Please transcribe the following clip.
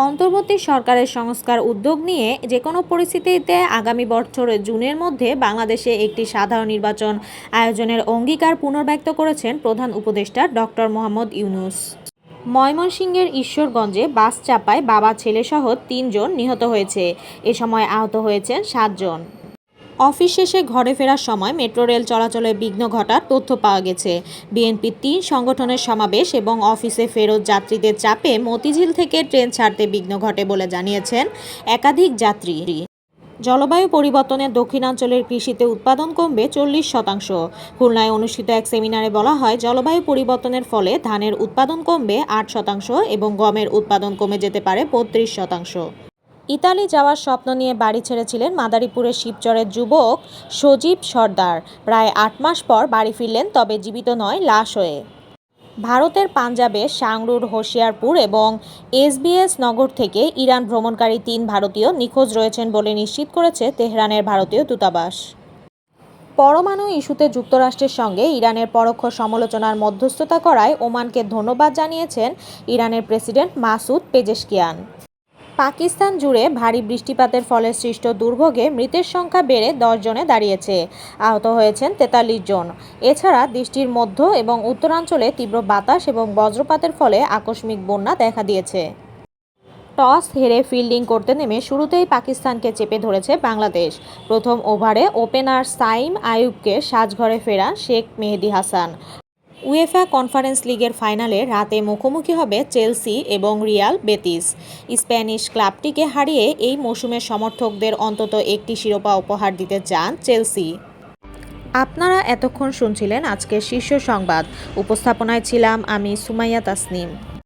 অন্তর্বর্তী সরকারের সংস্কার উদ্যোগ নিয়ে যে কোনো পরিস্থিতিতে আগামী বছর জুনের মধ্যে বাংলাদেশে একটি সাধারণ নির্বাচন আয়োজনের অঙ্গীকার পুনর্ব্যক্ত করেছেন প্রধান উপদেষ্টা ডক্টর মোহাম্মদ ইউনুস। ময়মনসিংহের ঈশ্বরগঞ্জে বাস চাপায় বাবা, ছেলেসহ তিনজন নিহত হয়েছে। এ সময় আহত হয়েছেন সাতজন। অফিস শেষে ঘরে ফেরার সময় মেট্রো রেল চলাচলে বিঘ্ন ঘটার তথ্য পাওয়া গেছে। বিএনপির তিন সংগঠনের সমাবেশ এবং অফিসে ফেরত যাত্রীদের চাপে মতিঝিল থেকে ট্রেন ছাড়তে বিঘ্ন ঘটে বলে জানিয়েছেন একাধিক যাত্রী। জলবায়ু পরিবর্তনের দক্ষিণাঞ্চলের কৃষিতে উৎপাদন কমবে চল্লিশ শতাংশ। খুলনায় অনুষ্ঠিত এক সেমিনারে বলা হয়, জলবায়ু পরিবর্তনের ফলে ধানের উৎপাদন কমবে আট শতাংশ এবং গমের উৎপাদন কমে যেতে পারে বত্রিশ শতাংশ। ইতালি যাওয়ার স্বপ্ন নিয়ে বাড়ি ছেড়েছিলেন মাদারীপুরের শিবচরের যুবক সজীব সর্দার। প্রায় আট মাস পর বাড়ি ফিরলেন, তবে জীবিত নয়, লাশ হয়ে। ভারতের পাঞ্জাবে সাংরুর হোশিয়ারপুর এবং এসবিএস নগর থেকে ইরান ভ্রমণকারী তিন ভারতীয় নিখোঁজ রয়েছেন বলে নিশ্চিত করেছে তেহরানের ভারতীয় দূতাবাস। পরমাণু ইস্যুতে যুক্তরাষ্ট্রের সঙ্গে ইরানের পরোক্ষ সমালোচনার মধ্যস্থতা করায় ওমানকে ধন্যবাদ জানিয়েছেন ইরানের প্রেসিডেন্ট মাসুদ পেজেশকিয়ান। পাকিস্তান জুড়ে ভারী বৃষ্টিপাতের ফলে সৃষ্ট দুর্ভোগে মৃতের সংখ্যা বেড়ে দশ জনে দাঁড়িয়েছে। আহত হয়েছেন তেতাল্লিশ জন। এছাড়া দেশটির মধ্য এবং উত্তরাঞ্চলে তীব্র বাতাস এবং বজ্রপাতের ফলে আকস্মিক বন্যা দেখা দিয়েছে। টস হেরে ফিল্ডিং করতে নেমে শুরুতেই পাকিস্তানকে চেপে ধরেছে বাংলাদেশ। প্রথম ওভারে ওপেনার সাইম আয়ুবকে সাজঘরে ফেরান শেখ মেহেদি হাসান। উয়েফা কনফারেন্স লিগের ফাইনালে রাতে মুখোমুখি হবে চেলসি এবং রিয়াল বেতিস। স্প্যানিশ ক্লাবটিকে হারিয়ে এই মৌসুমের সমর্থকদের অন্তত একটি শিরোপা উপহার দিতে চান চেলসি। আপনারা এতক্ষণ শুনছিলেন আজকের শীর্ষ সংবাদ। উপস্থাপনায় ছিলাম আমি সুমাইয়া তাসনিম।